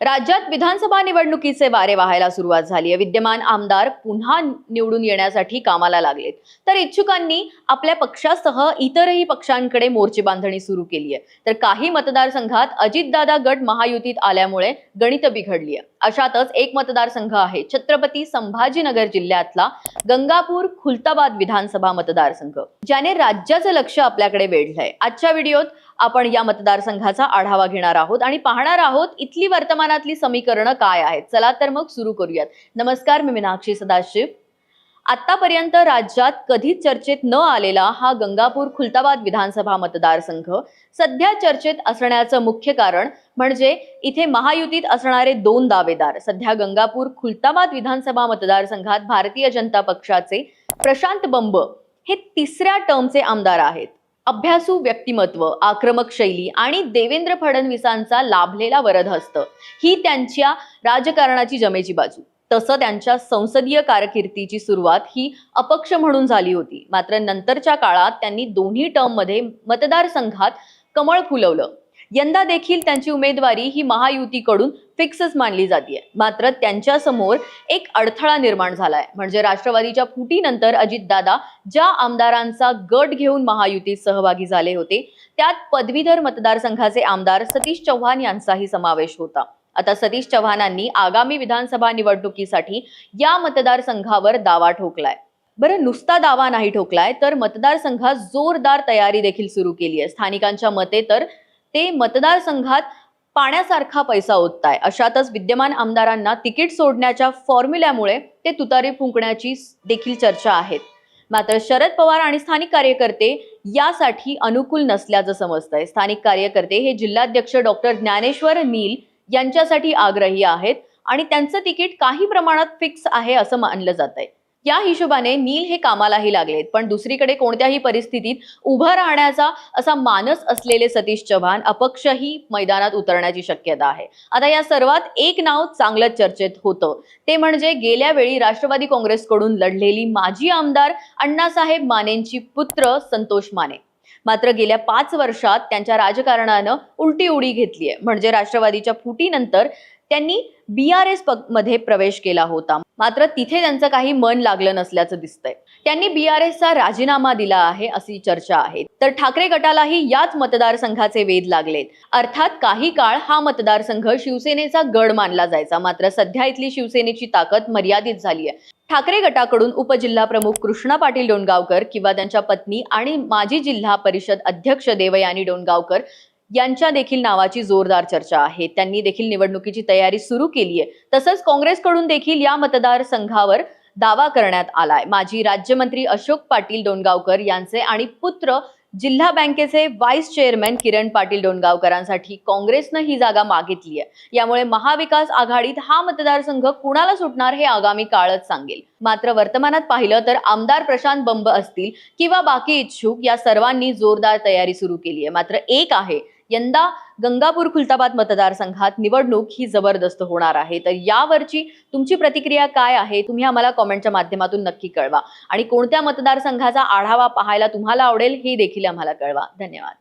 राज्यात विधानसभा निवडणुकीचे वारे वाहायला सुरुवात झाली आहे. विद्यमान आमदार पुन्हा निवडून येण्यासाठी कामाला लागलेत. तर इच्छुकांनी आपल्या पक्षासह इतरही पक्षांकडे मोर्चे बांधणी सुरू केली आहे. तर काही मतदारसंघात अजितदादा गट महायुतीत आल्यामुळे गणित बिघडली आहे. अशातच एक मतदारसंघ आहे छत्रपती संभाजीनगर जिल्ह्यातला गंगापूर खुलताबाद विधानसभा मतदारसंघ ज्याने राज्याचं लक्ष आपल्याकडे वेढलंय आजच्या व्हिडिओत आपण या मतदारसंघाचा आढावा घेणार आहोत. आणि पाहणार आहोत इथली वर्तमानातली समीकरणं काय आहेत? चला तर मग सुरू करूयात. नमस्कार मी मीनाक्षी सदाशिव. आतापर्यंत राज्यात कधीच चर्चेत न आलेला हा गंगापूर खुलताबाद विधानसभा मतदारसंघ सध्या चर्चेत असण्याचं मुख्य कारण म्हणजे इथे महायुतीत असणारे दोन दावेदार सध्या गंगापूर खुलताबाद विधानसभा मतदारसंघात भारतीय जनता पक्षाचे प्रशांत बंब हे तिसऱ्या टर्मचे आमदार आहेत. अभ्यासू व्यक्तिमत्व आक्रमक शैली आणि देवेंद्र फडणवीसांचा लाभलेला वरद हस्त. ही त्यांच्या राजकारणाची जमेची बाजू. तसं त्यांच्या संसदीय कारकिर्दीची सुरुवात ही अपक्ष म्हणून झाली होती. मात्र नंतरच्या काळात त्यांनी दोन्ही टर्ममध्ये मतदारसंघात कमळ फुलवलं. यंदा देखील त्यांची उमेदवारी ही महायुतीकडून फिक्सच मानली जाते मात्र त्यांच्यासमोर एक अडथळा निर्माण झालाय. म्हणजे राष्ट्रवादीच्या फुटीनंतर अजितदादा ज्या आमदारांचा गट घेऊन महायुतीत सहभागी झाले होते त्यात पदवीधर मतदारसंघाचे आमदार सतीश चव्हाण यांचाही समावेश होता. आता सतीश चव्हाणांनी आगामी विधानसभा निवडणुकीसाठी या मतदारसंघावर दावा ठोकलाय. बरं नुसता दावा नाही ठोकलाय तर मतदारसंघात जोरदार तयारी देखील सुरू केली आहे स्थानिकांच्या मते तर ते मतदारसंघात पाण्यासारखा पैसा ओतताय. अशातच विद्यमान आमदारांना तिकीट सोडण्याच्या फॉर्म्युल्यामुळे ते तुतारी फुंकण्याची देखील चर्चा आहेत. मात्र शरद पवार आणि स्थानिक कार्यकर्ते यासाठी अनुकूल नसल्याचं समजतंय. स्थानिक कार्यकर्ते हे जिल्हाध्यक्ष डॉक्टर ज्ञानेश्वर नील यांच्यासाठी आग्रही आहेत आणि त्यांचं तिकीट काही प्रमाणात फिक्स आहे असं मानलं जात आहे या हिशोबाने नील हे कामालाही लागलेत. पण दुसरीकडे कोणत्याही परिस्थितीत उभं राहण्याचा असा मानस असलेले सतीश चव्हाण अपक्षही मैदानात उतरण्याची शक्यता आहे. आता या सर्वात एक नाव चांगलंच चर्चेत होतं. ते म्हणजे गेल्या वेळी राष्ट्रवादी काँग्रेसकडून लढलेली माजी आमदार अण्णासाहेब मानेंची पुत्र संतोष माने. मात्र गेल्या पाच वर्षात त्यांच्या राजकारणानं उलटी उडी घेतली आहे म्हणजे राष्ट्रवादीच्या फुटीनंतर त्यांनी बी आर एसमध्ये प्रवेश केला होता. मात्र तिथे त्यांचं काही मन लागलं नसल्याचं दिसतंय. त्यांनी बी आर एसचा राजीनामा दिला आहे अशी चर्चा आहे. तर ठाकरे गटालाही याच मतदारसंघाचे वेध लागलेत. अर्थात काही काळ हा मतदारसंघ शिवसेनेचा गड मानला जायचा. मात्र सध्या इथली शिवसेनेची ताकद मर्यादित झाली आहे ठाकरे गटाकडून उपजिल्हा प्रमुख कृष्णा पाटील डोणगावकर किंवा त्यांच्या पत्नी आणि माजी जिल्हा परिषद अध्यक्ष देवयानी डोणगावकर यांच्या देखील नावाची जोरदार चर्चा आहे. त्यांनी देखील निवडणुकीची तयारी सुरू केली आहे तसंच काँग्रेसकडून देखील या मतदारसंघावर दावा करण्यात आलाय. माजी राज्यमंत्री अशोक पाटील डोणगावकर यांचे आणि पुत्र जिल्हा बँकेचे व्हाईस चेअरमॅन किरण पाटील डोणगावकरांसाठी काँग्रेसनं ही जागा मागितली आहे यामुळे महाविकास आघाडीत हा मतदारसंघ कुणाला सुटणार हे आगामी काळच सांगेल. मात्र वर्तमानात पाहिलं तर आमदार प्रशांत बंब असतील किंवा बाकी इच्छुक या सर्वांनी जोरदार तयारी सुरू केली आहे मात्र एक आहे यंदा गंगापूर खुलताबाद मतदारसंघात निवडणूक ही जबरदस्त होणार आहे. तर यावरची तुमची प्रतिक्रिया काय आहे? तुम्ही आम्हाला कॉमेंटच्या माध्यमातून नक्की कळवा. आणि कोणत्या मतदारसंघाचा आढावा पाहायला तुम्हाला आवडेल हे देखील आम्हाला कळवा. धन्यवाद.